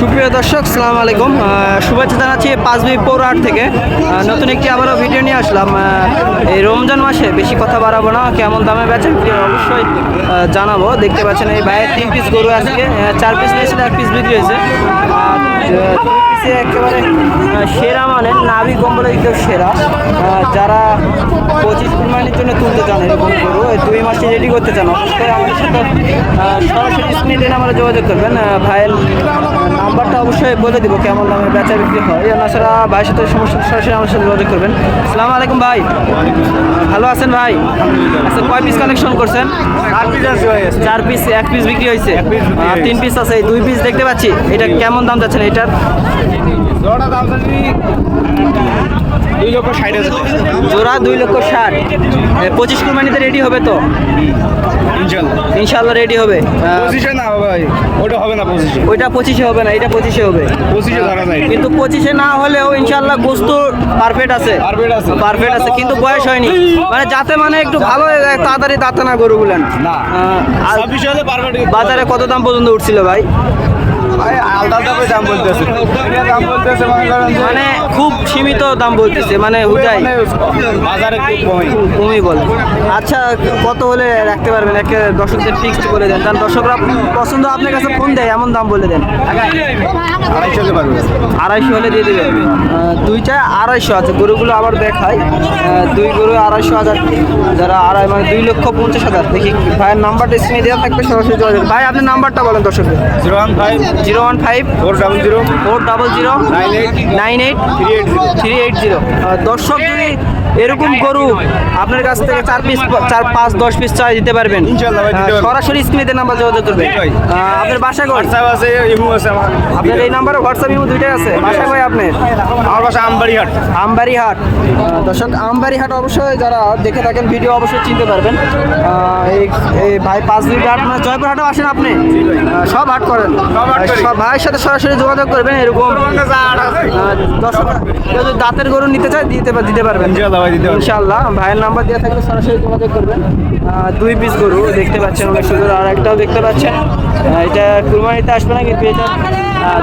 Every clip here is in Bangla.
সুপ্রিয় দর্শক, সালাম আলাইকুম। শুভেচ্ছা জানাচ্ছি পাঁচবি পৌরহাট থেকে। নতুন একটি আবারও ভিডিও নিয়ে আসলাম। এই রমজান মাসে বেশি কথা বাড়াবো না, কেমন দামে বেচেন অবশ্যই জানাব। দেখতে পাচ্ছেন এই ভাইয়ের তিন পিস গরু আজকে চার পিস নিয়েছিল এক পিস বিক্রি হয়েছে। একেবারে সেরা মানে নাভি কম্বল একদম সেরা। যারা পঁচিশ কুরবানির জন্য তুলতে চান এরকম গরু দুই মাসে রেডি করতে চান আমাদের সাথে সরাসরি স্ক্রিনে আমরা যোগাযোগ করবেন। ভাইয়ের নাম্বারটা অবশ্যই বলে দিব কেমন দামে বেচা বিক্রি হয়। তাছাড়া ভাইয়ের সাথে সমস্যা সরাসরি আমার সাথে যোগাযোগ করবেন। সালাম আলাইকুম ভাই। ভালো আছেন ভাই? আচ্ছা কয় পিস কালেকশন করছেন? চার পিস এক পিস বিক্রি হয়েছে? আর তিন পিস আছে দুই পিস দেখতে পাচ্ছি। এটা কেমন দাম যাচ্ছেন এটার? দুই লক্ষ ষাট জোড়া দুই লক্ষ ষাট। পঁচিশ কুরবানিতে রেডি হবে তো? ইনশাল্লাহ। রেডি হবে। পঁচিশে না ভাই ওটা হবে না পঁচিশে। ওইটা পঁচিশে হবে না এটা পঁচিশে হবে। পঁচিশে ধরা যায়। কিন্তু পঁচিশে না হলেও ইনশাল্লাহ গোস্ত পারফেক্ট আছে। Perfect আছে। পারফেক্ট আছে কিন্তু বয়স হয়নি। মানে যাতে মানে একটু ভালো হয়ে তাড়াতাড়ি দাঁতে না। গরুগুলেন না। পারফেক্ট বাজারে কত দাম পর্যন্ত উঠছিল ভাই? ভাই আলাদা দাম বলতেছে। দাম বলতেছে মনে খুব সীমিত দাম বলতেছে মানে হুজাই বাজারে খুব কমই। বলে। আচ্ছা কত হলে রাখতে পারবেন? একে দর্শকদের ফিক্সড করে দেন। কারণ দর্শকরা পছন্দ আপনার কাছে ফোন দেয় এমন দাম বলে দেন। আড়াইশো হলে পারবে। আড়াইশো হলে দিয়ে দেবেন। আহ, দুইটায় আড়াইশো আছে। গরুগুলো আবার দেখাই। আহ, দুই গরু আড়াইশো হাজার। যারা আড়াই মানে দুই লক্ষ পঞ্চাশ হাজার। দেখি ভাইয়ের নাম্বারটা স্ক্রিনে দেওয়া থাকবে সরাসরি যোগাযোগ ভাই আপনার নাম্বারটা বলেন দর্শকদের। Zero one five zero one five four double zero four double zero nine eight three eight zero. Three eight zero. দর্শক যদি এরকম গরু আপনার কাছ থেকে চার পিস চার পাঁচ দশ পিস চাই দিতে পারবেন। ভাই, পারব। সরাসরি স্ক্রিনে নাম্বার যোগাযোগ করবেন। ভাই। আপনার বাসা কই হোয়াটসঅ্যাপ আছে ইমো আছে আপনার এই নাম্বারে হোয়াটসঅ্যাপ ইমো দুইটাই আছে। বাসা কই আপনার? আমার বাসা আমবাড়ি হাট আমবাড়ি হাট আহ, দর্শক আমবাড়ি হাট অবশ্যই যারা দেখে থাকেন ভিডিও অবশ্যই চিনতে পারবেন। এই এই ভাই পাঁচ মিনিট হাট মানে জয়পুর হাটও আসেন আপনি? সব হাট করেন। সব ভাইয়ের সাথে সরাসরি যোগাযোগ করবেন এরকম। দর্শক যদি দাঁতের গরু নিতে চায় দিতে দিতে পারবেন। ভাই দিতে ইনশাআল্লাহ, ভাইয়ের নাম্বার দেওয়া থাকলে সরাসরি যোগাযোগ করবেন। দুই পিস গরু দেখতে পাচ্ছেন অনেক সুন্দর আর একটাও দেখতে পাচ্ছেন। এটা কুরবানিতে আসবে না, কিন্তু এটা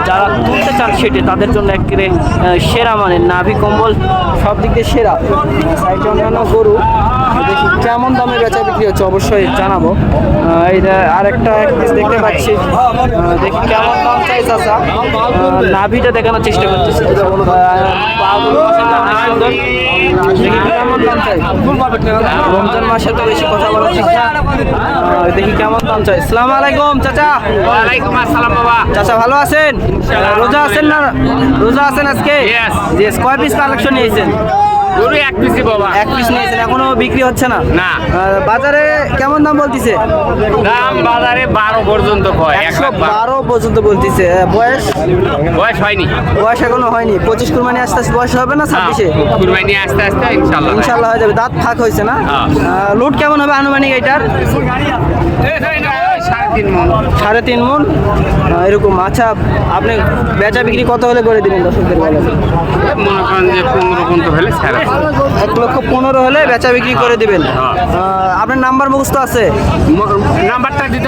যারা তুলতে চান সেটি, তাদের জন্য একেবারে সেরা মানে নাভি কম্বল, সব দিক দিয়ে সেরা। সাইডে অন্যান্য গরু দেখি কেমন দামে বেচা বিক্রি হচ্ছে অবশ্যই জানাব। এইটা আরেকটা এক পিস দেখতে পাচ্ছি। দেখি কেমন দাম চাই আহ, নাভিটা দেখানোর চেষ্টা করতেছি। চাই। রমজান মাসে তো বেশি কথা বলা ঠিক না। দেখি কেমন দাম চাই। সালাম আলাইকুম চাচা। ওয়ালাইকুম আসসালাম বাবা। চাচা ভালো আছেন? রোজা আছেন না? রোজা আছেন আজকে? কয় পিস কালেকশন নিয়েছেন? গরু এক পিসি বাবা। এক পিস নিয়েছেন এখনও বিক্রি হচ্ছে না? না। বাজারে কেমন দাম বলতিছে? দাম বাজারে বারো পর্যন্ত কয় একশো বারো। পর্যন্ত বলতিছে। বয়স? বয়স হয়নি। বয়স এখনও হয়নি। পঁচিশ কুরবানি আস্তে আস্তে বয়স হবে না ছাব্বিশে? হ্যাঁ, কুরবানি আস্তে আস্তে ইনশাল্লাহ ইনশাল্লাহ হয়ে যাবে। দাঁত ফাঁক হয়েছে না? হ্যাঁ। লুট কেমন হবে আনুমানিক এটার? তিন মন। সাড়ে তিন মন? এরকম। আচ্ছা আপনি বেচা বিক্রি কত হলে করে দিবেন দর্শকদের বলেন? মনে করেন যে পনেরো পর্যন্ত হলে এক লক্ষ পনেরো হলে বেচা বিক্রি করে দিবেন। হ্যাঁ। আপনার নাম্বার মুখস্থ আছে? নাম্বারটা দিত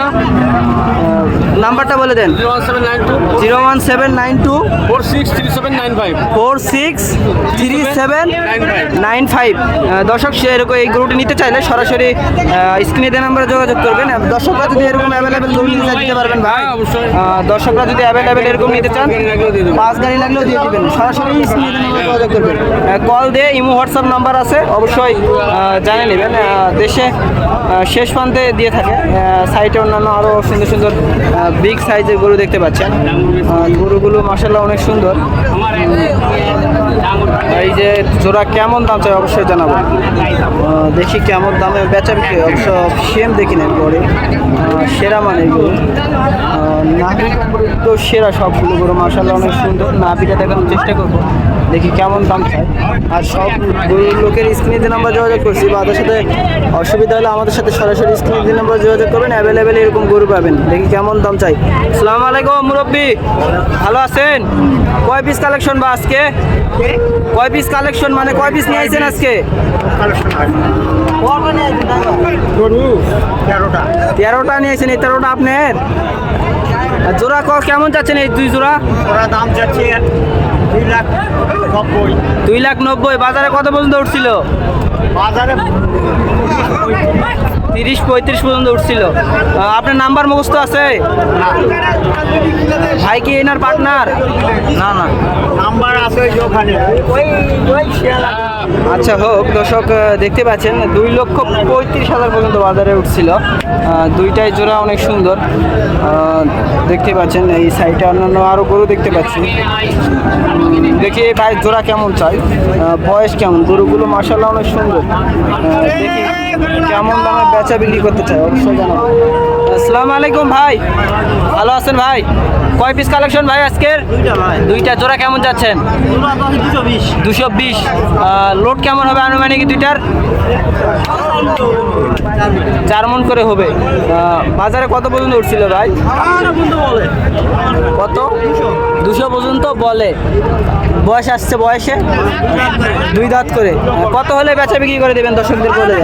নাম্বারটা বলে দেন। Zero one seven nine two. Four six three seven nine five four six three seven nine five দর্শক সে এরকম এই গ্রুপটি নিতে চাইলে সরাসরি স্ক্রিনে দেওয়া নাম্বারে যোগাযোগ করবেন। দর্শকরা যদি এরকম অ্যাভেলেবেল গরু নিতে দিতে পারবেন ভাই। হ্যাঁ, দর্শকরা যদি অ্যাভেলেবেল এরকম নিতে চান পাঁচ গাড়ি লাগলেও দিয়ে দেবেন। সরাসরি স্ক্রিনে যোগাযোগ করবেন। কল দিয়ে ইমো হোয়াটসঅ্যাপ নাম্বার আছে অবশ্যই জানে নেবেন। দেশে শেষ প্রান্তে দিয়ে থাকে। সাইটে অন্যান্য আরও সুন্দর সুন্দর বিগ সাইজের গরু দেখতে পাচ্ছেন। গরুগুলো মাসাল্লাহ অনেক সুন্দর। এই যে জোড়া কেমন দাম চাই অবশ্যই জানাব। দেখি কেমন দামে বেচা বিক্রি। অবশ্য সেম দেখি না পরে সেরা মানে গরু। নাভি তো সেরা সবগুলো গরু মাসাল্লাহ অনেক সুন্দর। নাভিটা দেখানোর চেষ্টা করব। দেখি কেমন দাম চাই। আর সব লোকের স্ক্রিনে দিয়ে আমরা যোগাযোগ করছি বা তাদের সাথে অসুবিধা হলে আমাদের সাথে সরাসরি স্ক্রিনে আমরা যোগাযোগ করবেন অ্যাভেলেবেল এরকম গরু পাবেন। দেখি কেমন দাম চাই। সালাম আলাইকুম মুরব্বী। ভালো আছেন? কয় পিস কালেকশন বা আজকে? কয় পিস কালেকশন মানে কয় পিস নিয়ে আইছেন আজকে? তেরোটা। নিয়েছেন এই তেরোটা আপনার? আর জোড়া কেমন যাচ্ছেন এই দুই জোড়া? ওরা দাম চাচ্ছে দুই লাখ নব্বই। দুই লাখ নব্বই বাজারে কত পর্যন্ত উঠছিল? বাজারে তিরিশ পঁয়ত্রিশ পর্যন্ত উঠছিল। আপনার নাম্বার মুখস্থ আছে? ভাই কি এনার পার্টনার? না না। নাম্বার আছে ওখানে। ওই ওই শিয়ালা আচ্ছা হোক, দর্শক দেখতে পাচ্ছেন, দুই লক্ষ পঁয়ত্রিশ হাজার পর্যন্ত বাজারে উঠছিল। দুইটাই জোড়া অনেক সুন্দর। দেখতে পাচ্ছেন, এই সাইডে অন্যান্য আরও গরু দেখতে পাচ্ছি। দেখি, এই ভাই জোড়া কেমন চাই? বয়স কেমন? গরুগুলো মার্শাল্লাহ অনেক সুন্দর। দেখি, কেমন দামে বেচা বিক্রি করতে চাই, অবশ্যই জানাব। আসসালামু আলাইকুম ভাই। ভালো আছেন ভাই? কয় পিস কালেকশন ভাই আজকের? দুইটা জোড়া কেমন যাচ্ছেন? দুশো বিশ। লোড কেমন হবে আনুমানিক দুইটার? চার মন করে হবে। বাজারে কত পর্যন্ত উঠছিল ভাই? কত? দুশো পর্যন্ত বলে। বয়স আসছে বয়সে? দুই দাঁত করে। কত হলে বেচা বিক্রি করে দেবেন দর্শকদের বলে?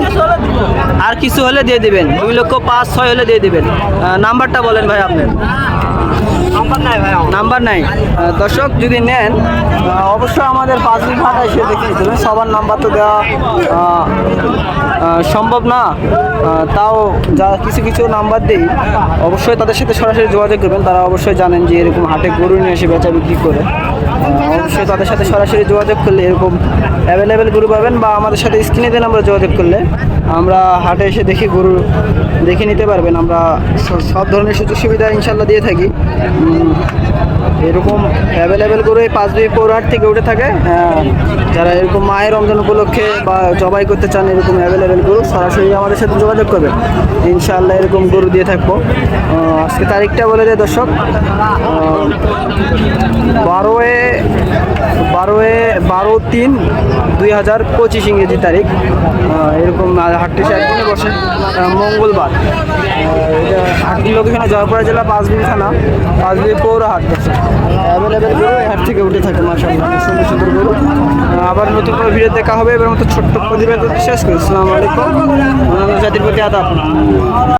আর কিছু হলে দিয়ে দেবেন। দুই লক্ষ পাঁচ ছয় হলে দিয়ে দেবেন। নাম্বারটা বলেন ভাই আপনার। নাম্বার নাই দর্শক, যদি নেন অবশ্যই আমাদের পাঁচদিন ভাড়া এসে দেখে সবার নাম্বার তো দেওয়া সম্ভব না। তাও যা কিছু কিছু নাম্বার দিই, অবশ্যই তাদের সাথে সরাসরি যোগাযোগ করবেন। তারা অবশ্যই জানেন যে এরকম হাটে গরু নিয়ে এসে বেচা বিক্রি করে। অবশ্যই তাদের সাথে সরাসরি যোগাযোগ করলে এরকম অ্যাভেলেবেল গরু পাবেন বা আমাদের সাথে স্ক্রিনে দেন আমরা যোগাযোগ করলে আমরা হাটে এসে দেখি গরু দেখে নিতে পারবেন আমরা সব ধরনের সুযোগ সুবিধা ইনশাল্লাহ দিয়ে থাকি। এরকম অ্যাভেলেবেল করে এই পাঁচ দুই পৌরহাট থেকে উঠে থাকে। আহ, যারা এরকম মায়ের রমজান উপলক্ষে বা জবাই করতে চান এরকম অ্যাভেলেবেল গরু সরাসরি আমাদের সাথে যোগাযোগ করবেন। ইনশাআল্লাহ এরকম গরু দিয়ে থাকব। আজকে তারিখটা বলে দেয় দর্শক। বারোয়ে বারোয়ে বারো তিন দুই হাজার পঁচিশ ইংরেজি তারিখ। এরকম হাটটি একদিনে বসে। মঙ্গলবার। হাটটির লোকেশনে জয়পুরা জেলা পাঁচবিবি থানা পাঁচবিবি পৌরহাট থেকে উঠে থাকে আবার নতুন কোনো ভিডিও দেখা হবে, এবার মতো ছোট্ট প্রতিবেদন শেষ করি। আসসালামু জাতির প্রতি আদাব।